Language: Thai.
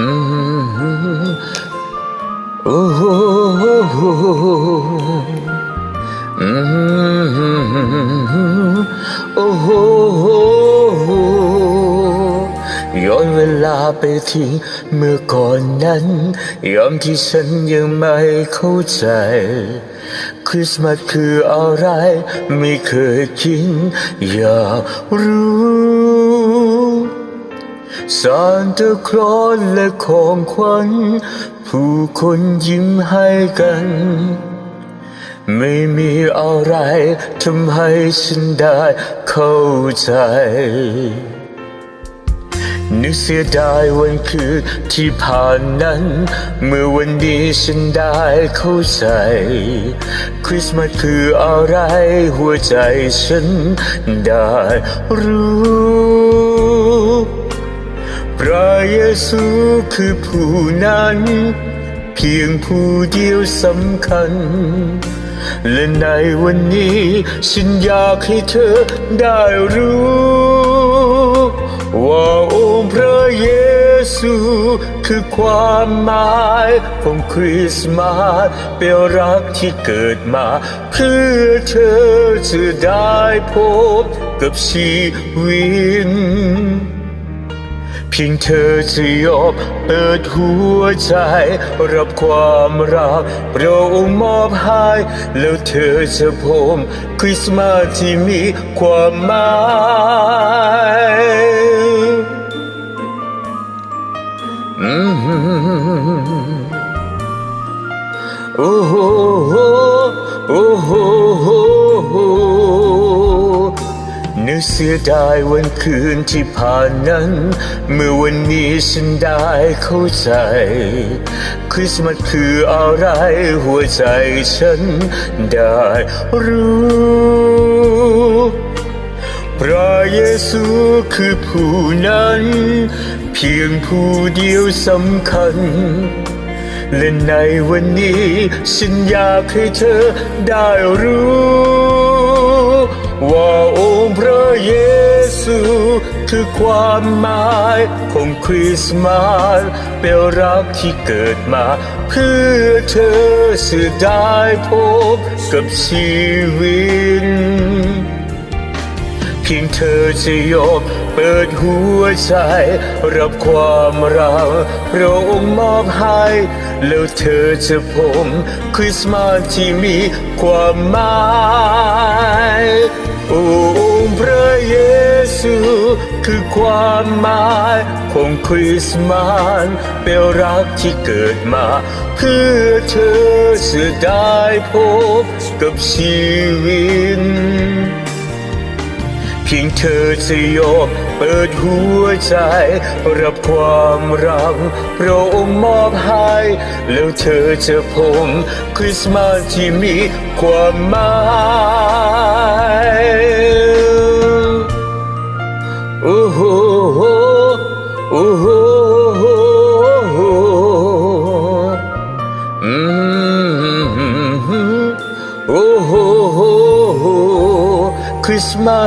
Mm-hmm. Oh, oh, oh, Mm-hmm. oh, oh, oh. ย้อนเวลาไปทิ้งเมื่อก่อนนั้นยามที่ฉันยังไม่เข้าใจ คริสต์มาสคืออะไร ไม่เคยคิดอยากรู้ ซานตาคลอสและของขวัญ ผู้คนยิ้มให้กัน ไม่มีอะไรทำให้ฉันได้เข้าใจนึกเสียดายวันคืนที่ผ่านนั้น เมื่อวันนี้ฉันได้เข้าใจ คริสต์มาสคืออะไรหัวใจฉันได้รู้ พระเยซูคือผู้นั้น เพียงผู้เดียวสำคัญ และในวันนี้ฉันอยากให้เธอได้รู้ ว่าองค์พระเยซูคือความหมายของคริสต์มาสเป็นรักที่เกิดมา เพื่อเธอจะได้พบกับชีวิต เพียงเธอจะยอมเปิดหัวใจ รับความรักพระองค์มอบให้แล้วเธอจะพบคริสต์มาสที่มีความหมายอืมโอ้โหโอ้โหโอ้โห เสียดายวันคืนที่ผ่านนั้น เมื่อวันนี้ฉันได้เข้าใจ คริสต์มาสคืออะไรหัวใจฉันได้รู้พระเยซูคือผู้นั้น เพียงผู้เดียวสำคัญและในวันนี้ฉันอยากให้เธอได้รู้ คือความหมายของคริสต์มาสเป็นรักที่เกิดมา เพื่อเธอจะได้พบกับชีวิตเพียงเธอจะยอมเปิดหัวใจ รับความรักพระองค์มอบให้ แล้วเธอจะพบคริสต์มาสที่มีความหมาย องค์พระเยซู คือความหมายของคริสต์มาสเป็นรักที่เกิดมา เพื่อเธอจะได้พบกับชีวิตเพียงเธอจะยอมเปิดหัวใจ รับความรักพระองค์มอบให้ แล้วเธอจะพบคริสต์มาสที่มีความหมาย โอ้โหโอ้โหอืมโอ้โหคริสต์มา